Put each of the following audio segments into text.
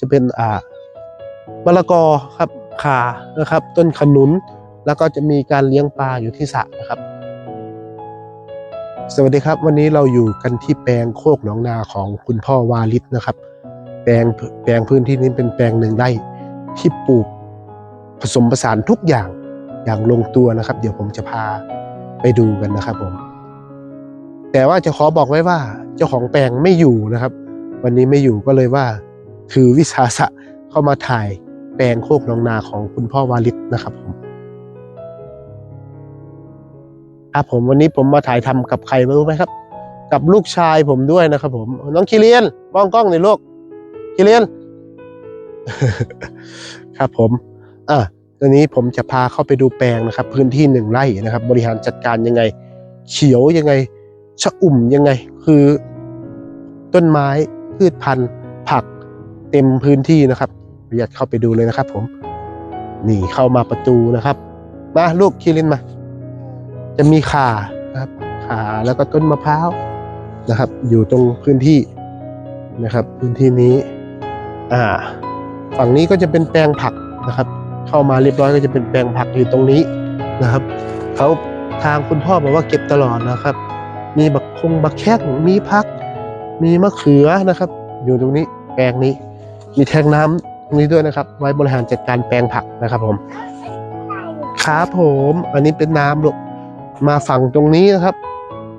จะเป็นอ่ามะละกอครับขานะครับ ต้นขนุน แล้วก็จะมีการเลี้ยงปลาอยู่ที่สระนะครับ สวัสดีครับ วันนี้เราอยู่กันที่แปลงโคกหนองนาของคุณพ่อวาลิศนะครับ แปลงแปลงพื้นที่นี้เป็นแปลงหนึ่งไร่ที่ปลูกผสมผสานทุกอย่างอย่างลงตัวนะครับ เดี๋ยวผมจะพาไปดูกันนะครับผม แต่ว่าจะขอบอกไว้ว่าเจ้าของแปลงไม่อยู่นะครับ วันนี้ไม่อยู่ก็เลยว่า ถือวิสาสะเข้ามาถ่ายแปลงโคกนองนาของคุณพ่อวาลิศนะครับผมครับผมวันนี้ผมมาถ่ายทำกับใครไม่รู้ไหมครับ กับลูกชายผมด้วยนะครับ ผม น้องคิเลียนมองกล้องหน่อยลูกคิเลียน ครับผมอะตอนนี้ผมจะพาเข้าไปดูแปลงนะครับ พื้นที่หนึ่งไร่นะครับ บริหารจัดการยังไง เขียวยังไงชะอุ่มยังไง คือ ต้นไม้พืชพันธุ์ เต็มพื้นที่นะครับอยากเข้าไปดูเลยนะครับ ผมนี่เข้ามาประตูนะครับมาลูกคิรินมา จะมีขานะครับขาแล้วก็ต้นมะพร้าวนะครับ อยู่ตรงพื้นที่นะครับ พื้นที่นี้ อ่า ฝั่งนี้ก็จะเป็นแปลงผักนะครับ เข้ามาเรียบร้อยก็จะเป็นแปลงผักอยู่ตรงนี้นะครับเขาทางคุณพ่อบอกว่าเก็บตลอดนะครับ มีบักคงบักแข้งมีพัก มีมะเขือนะครับ อยู่ตรงนี้แปลงนี้ มีแทงน้ำตรงนี้ด้วยนะครับ ไว้บริหารจัดการแปลงผักนะครับผมครับผมอันนี้เป็นน้ำลูกมาฝั่งตรงนี้นะครับ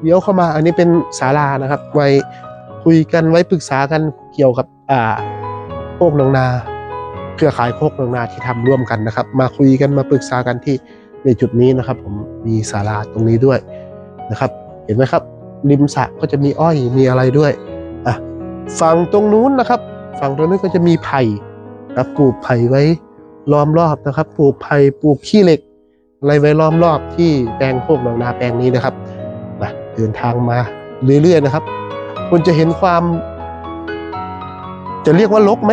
เลี้ยวเข้ามาอันนี้เป็นศาลานะครับ ไว้คุยกันไว้ปรึกษากันเกี่ยวกับอ่าโคกหนองนาเครือข่ายโคกหนองนาที่ทำร่วมกันนะครับ มาคุยกันมาปรึกษากันที่ในจุดนี้นะครับ ผมมีศาลาตรงนี้ด้วยนะครับ เห็นไหมครับริมสระก็จะมีอ้อยมีอะไรด้วยอะฝั่งตรงนู้นนะครับ ฝั่งตรงนี้นก็จะมีไผ่ครับปลูกไผ่ไว้ล้อมรอบนะครับปลูกไผ่ปลูกขี้เหล็ก อะไรไว้ล้อมรอบที่แปลงโคกหนองนาแปลงนี้นะครับมาเดินทางมาเรื่อยๆนะครับ คุณจะเห็นความ จะเรียกว่าลกไหม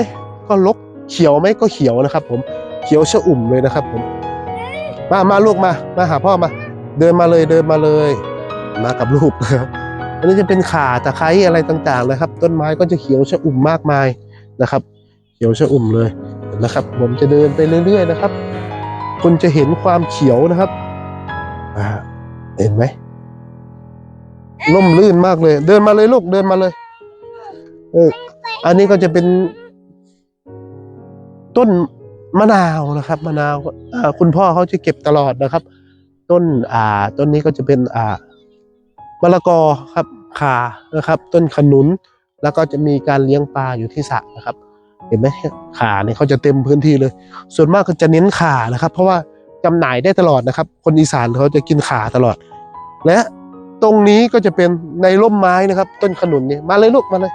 ก็ลกเขียวไหมก็เขียวนะครับ ผมเขียวชะอุ่มเลยนะครับ ผม มามาลูกมา มาหาพ่อมา เดินมาเลยเดินมาเลย มากับลูกนะครับอันนี้จะเป็นข่าตะไคร้อะไรต่างๆนะครับ ต้นไม้ก็จะเขียวชะอุ่มมากมาย นะครับ เขียวชะอุ่มเลยนะครับ ผมจะเดินไปเรื่อย ๆ นะครับ คุณจะเห็นความเขียวนะครับเห็นไหมล่มลื่นมากเลย เดินมาเลยลูกเดินมาเลยเอออันนี้ก็จะเป็น ต้นมะนาวนะครับมะนาวคุณพ่อเขาจะเก็บตลอดนะครับ ต้นอ่า ต้นนี้ก็จะเป็นอ่ามะละกอครับขานะครับ ต้นขนุน แล้วก็จะมีการเลี้ยงปลาอยู่ที่สระนะครับ เห็นไหมขาเนี่ยเขาจะเต็มพื้นที่เลย ส่วนมากก็จะเน้นขานะครับ เพราะว่าจำหน่ายได้ตลอดนะครับ คนอีสานเขาจะกินขาตลอด และตรงนี้ก็จะเป็นในร่มไม้นะครับ ต้นขนุนนี่มาเลยลูกมาเลย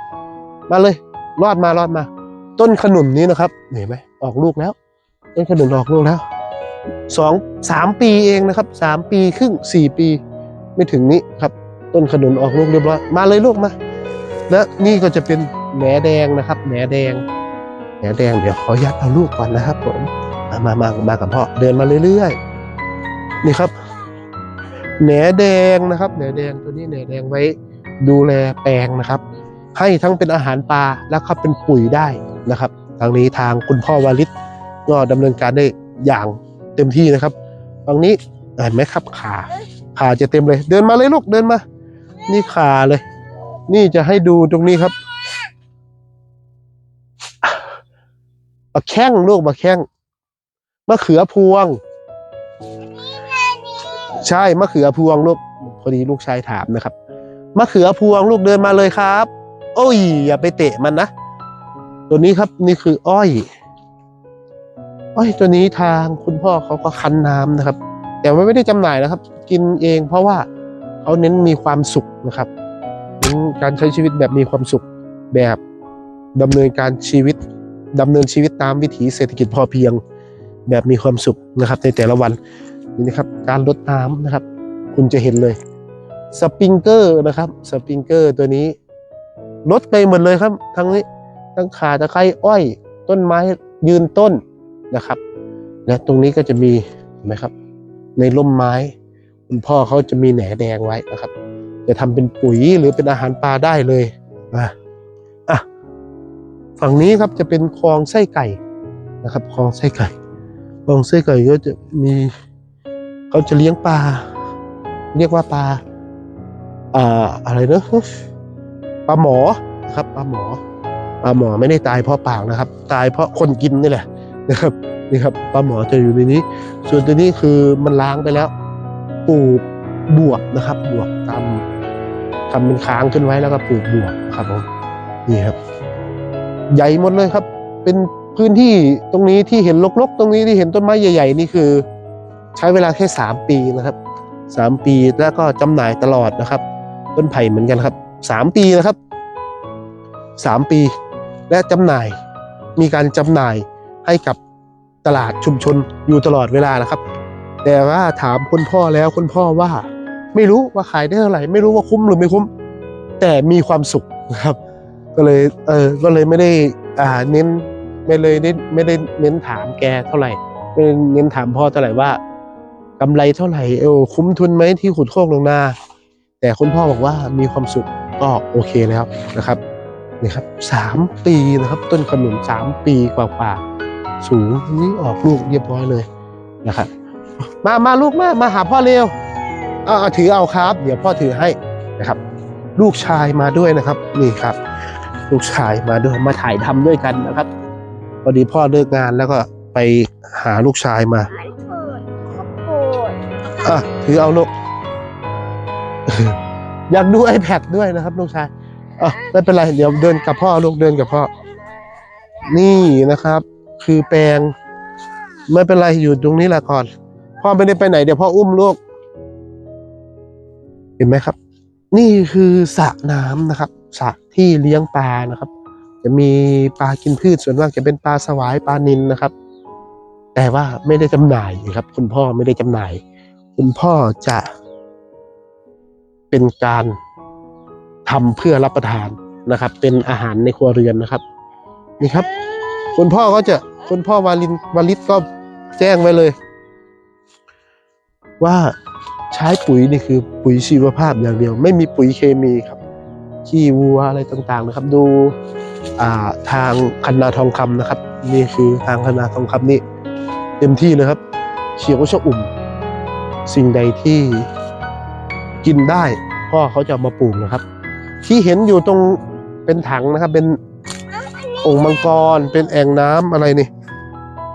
มาเลย รอดมารอดมา ต้นขนุนนี้นะครับเห็นไหมออกลูกแล้ว ต้นขนุนออกลูกแล้วสองสามปีเองนะครับสามปีครึ่งสี่ปี ไม่ถึงนี้ครับ ต้นขนุนออกลูกเรียบร้อยมาเลยลูกมา และนี่ก็จะเป็นแหนแดงนะครับแหนแดงแหนแดงเดี๋ยวขอยัดเอาลูกก่อนนะครับผมมามามามากับพ่อเดินมาเรื่อยๆนี่ครับแหนแดงนะครับแหนแดงตัวนี้แหนแดงไว้ดูแลแปลงนะครับ ให้ทั้งเป็นอาหารปลาแล้วก็เป็นปุ๋ยได้นะครับ ทางนี้ทางคุณพ่อวาลิศก็ดำเนินการได้อย่างเต็มที่นะครับตรงนี้เห็นไหมครับขาขาจะเต็มเลย เดินมาเลยลูกเดินมา นี่ขาเลย นี่จะให้ดูตรงนี้ครับมะแข้งลูกมะแข้งมะเขือพวง ใช่มะเขือพวงลูกพอดีลูกชายถามนะครับมะเขือพวงลูกเดินมาเลยครับ โอ้ยอย่าไปเตะมันนะตัวนี้ครับนี่คืออ้อย อ้อยตัวนี้ทางคุณพ่อเขาก็คั้นน้ำนะครับ แต่ไม่ได้จำหน่ายนะครับ กินเองเพราะว่าเขาเน้นมีความสุขนะครับ เน้การใช้ชีวิตแบบมีความสุขแบบดำเนินการชีวิตดำเนินชีวิตตามวิถีเศรษฐกิจพอเพียงแบบมีความสุขนะครับในแต่ละวันนี่นะครับการลดน้ำนะครับ คุณจะเห็นเลยสปริงเกอร์นะครับสปริงเกอร์ตัวนี้ลดไปหมดเลยครับ ทั้งนี้ทั้งขาตะไคร้อ้อย ต้นไม้ยืนต้นนะครับ และตรงนี้ก็จะมีเห็นไหมครับ ในร่มไม้ คุณพ่อเขาจะมีแหนแดงไว้นะครับ จะทำเป็นปุ๋ยหรือเป็นอาหารปลาได้เลยอะอะฝั่งนี้ครับจะเป็นคลองไส้ไก่นะครับคลองไส้ไก่คลองไส้ไก่ก็จะมีเขาจะเลี้ยงปลา เรียกว่าปลาอ่าอะไรเนอะปลาหมอนะครับปลาหมอปลาหมอไม่ได้ตายเพราะปากนะครับ ตายเพราะคนกินนี่แหละนะครับนี่ครับปลาหมอจะอยู่ในนี้ ส่วนตัวนี้คือมันล้างไปแล้วปลูกบวบนะครับบวบ ทำทำเป็นค้างขึ้นไว้แล้วก็ปลูกบวบครับผมนี่ครับ ใหญ่หมดเลยครับ เป็นพื้นที่ตรงนี้ที่เห็นรกๆ ตรงนี้ที่เห็นต้นไม้ใหญ่ๆ นี่คือ ใช้เวลาแค่สามปีนะครับสามปีแล้วก็จำหน่ายตลอดนะครับ ต้นไผ่เหมือนกันครับสามปีนะครับสามปี และจำหน่ายมีการจำหน่ายให้กับตลาดชุมชนอยู่ตลอดเวลานะครับ แต่ว่าถามคุณพ่อแล้วคุณพ่อว่า ไม่รู้ว่าขายได้เท่าไหร่ไม่รู้ว่าคุ้มหรือไม่คุ้ม แต่มีความสุขนะครับ ก็เลยเออก็เลยไม่ได้อ่าเน้นไม่เลยได้ไม่ได้เน้นถามแกเท่าไหร่ไม่ได้เน้นถามพ่อเท่าไหร่ว่ากำไรเท่าไหร่เออคุ้มทุนไหมที่ขุดโคกลงนา แต่คุณพ่อบอกว่ามีความสุขก็โอเคแล้วนะครับนี่ครับสามปีนะครับ ต้นขนุนสามปีกว่าๆสูงนี่ออกลูกเรียบร้อยเลยนะครับมามาลูกมามาหาพ่อเร็ว อาเอาถือเอาครับ เดี๋ยวพ่อถือให้นะครับ ลูกชายมาด้วยนะครับนี่ครับ ลูกชายมาด้วยมาถ่ายทำด้วยกันนะครับพอดีพ่อเลิกงานแล้วก็ไปหาลูกชายมามันเปิดข้าวโพดอะถือเอาลูกอยากดู iPad ด้วยนะครับ ลูกชายอะไม่เป็นไรเดี๋ยวเดินกับพ่อลูกเดินกับพ่อ นี่นะครับ คือแปลง ไม่เป็นไรอยู่ตรงนี้แหละก่อน พ่อไม่ได้ไปไหนเดี๋ยวพ่ออุ้มลูก เห็นไหมครับ นี่คือสระน้ำนะครับสระที่เลี้ยงปลานะครับ จะมีปลากินพืชส่วนมากจะเป็นปลาสวายปลานิลนะครับ แต่ว่าไม่ได้จำหน่ายนะครับ คุณพ่อไม่ได้จำหน่าย คุณพ่อจะเป็นการทำเพื่อรับประทานนะครับ เป็นอาหารในครัวเรือนนะครับ นี่ครับ คุณพ่อก็จะคุณพ่อวาลินวาลิตก็แจ้งไว้เลย ว่า ใช้ปุ๋ยนี่คือปุ๋ยชีวภาพอย่างเดียว ไม่มีปุ๋ยเคมีครับขี้วัวอะไรต่างๆนะครับ ดูาทางคันนาทองคำนะครับ นี่คือทางคันนาทองคำนี่เต็มที่เลยครับเขียวชะอุ่ม สิ่งใดที่กินได้พ่อเขาจะมาปลูกนะครับ ที่เห็นอยู่ตรงเป็นถังนะครับ เป็นองค์มังกร เป็นแอ่งน้ำอะไรนี่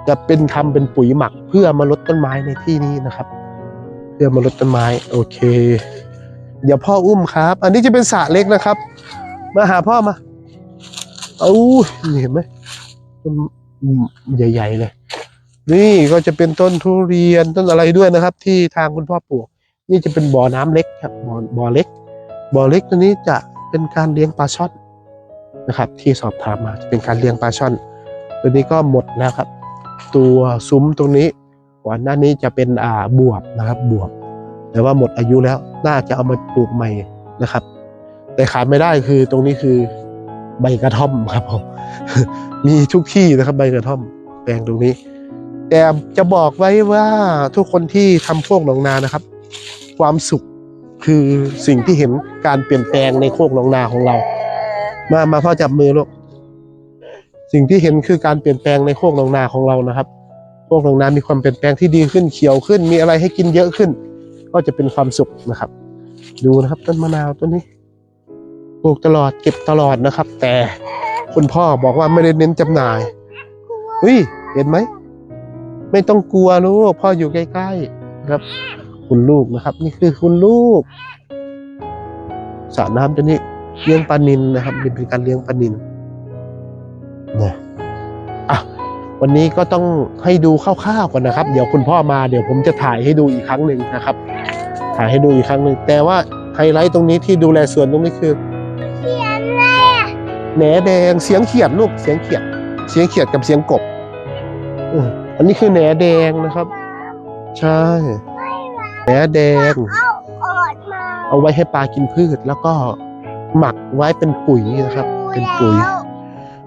จะเป็นทำเป็นปุ๋ยหมักเพื่อมาลดต้นไม้ในที่นี้นะครับ พื่อมาลดต้นไม้ โอเค เดี๋ยวพ่ออุ้มครับ อันนี้จะเป็นสระเล็กนะครับ มาหาพ่อมาเอานี่เห็นไหมใหญ่ ๆ เลย นี่ก็จะเป็นต้นทุเรียนต้นอะไรด้วยนะครับ ที่ทางคุณพ่อปลูก นี่จะเป็นบ่อน้ำเล็กครับบ่อบ่อเล็ก บ่อเล็กตัวนี้จะเป็นการเลี้ยงปลาช่อนนะครับ ที่สอบถามมาจะเป็นการเลี้ยงปลาช่อน ตัวนี้ก็หมดแล้วครับ ตัวซุ้มตรงนี้ ก่อนหน้านี้จะเป็นอ่าบวบนะครับบวบ แต่ว่าหมดอายุแล้วน่าจะเอามาปลูกใหม่นะครับ แต่ขาดไม่ได้คือตรงนี้คือใบกระท่อมครับผมมีทุกที่นะครับใบกระท่อมแปลงตรงนี้ แต่จะบอกไว้ว่าทุกคนที่ทำโคกหนองนานะครับ ความสุขคือสิ่งที่เห็นการเปลี่ยนแปลงในโคกหนองนาของเรา มามาพ่อจับมือลูกสิ่งที่เห็นคือการเปลี่ยนแปลงในโคกหนองนาของเรานะครับ โคกหนองนามีความเปลี่ยนแปลงที่ดีขึ้นเขียวขึ้น มีอะไรให้กินเยอะขึ้น ก็จะเป็นความสุขนะครับ ดูนะครับต้นมะนาวต้นนี้ปลูกตลอดเก็บตลอดนะครับ แต่คุณพ่อบอกว่าไม่ได้เน้นจำหน่ายเฮ้ยเห็นไหมไม่ต้องกลัวลูกพ่ออยู่ใกล้ๆนะครับ คุณลูกนะครับ นี่คือคุณลูกสระน้ำตัวนี้เลี้ยงปลานินนะครับนี่เป็นการเลี้ยงปลานินนะ วันนี้ก็ต้องให้ดูคร่าวๆก่อนนะครับ เดี๋ยวคุณพ่อมาเดี๋ยวผมจะถ่ายให้ดูอีกครั้งหนึ่งนะครับ ถ่ายให้ดูอีกครั้งหนึ่งแต่ว่าไฮไลท์ตรงนี้ที่ดูแลสวนตรงนี้คือเขียนอะไรอะแหนแดงเสียงเขียดลูกเสียงเขียด เสียงเขียดกับเสียงกบอืมอันนี้คือแหนแดงนะครับ ใช่แหนแดงเอาออกมาเอาไว้ให้ปลากินพืชแล้วก็หมักไว้เป็นปุ๋ยนะครับ เป็นปุ๋ยแล้ว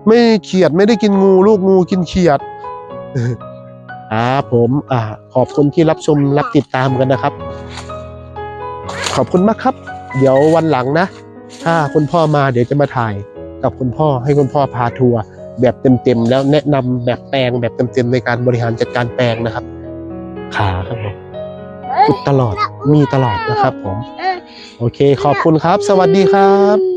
ไม่เขียดไม่ได้กินงูลูกงูกินเขียดอ่าผมอ่าขอบคุณที่รับชมรับติดตามกันนะครับ ขอบคุณมากครับ เดี๋ยววันหลังนะ ถ้าคุณพ่อมาเดี๋ยวจะมาถ่ายกับคุณพ่อให้คุณพ่อพาทัวร์แบบเต็มๆแล้วแนะนำแบบแปลงแบบเต็มๆในการบริหารจัดการแปลงนะครับ ขาครับผมอุดตลอดมีตลอดนะครับผมเออโอเคขอบคุณครับ สวัสดีครับ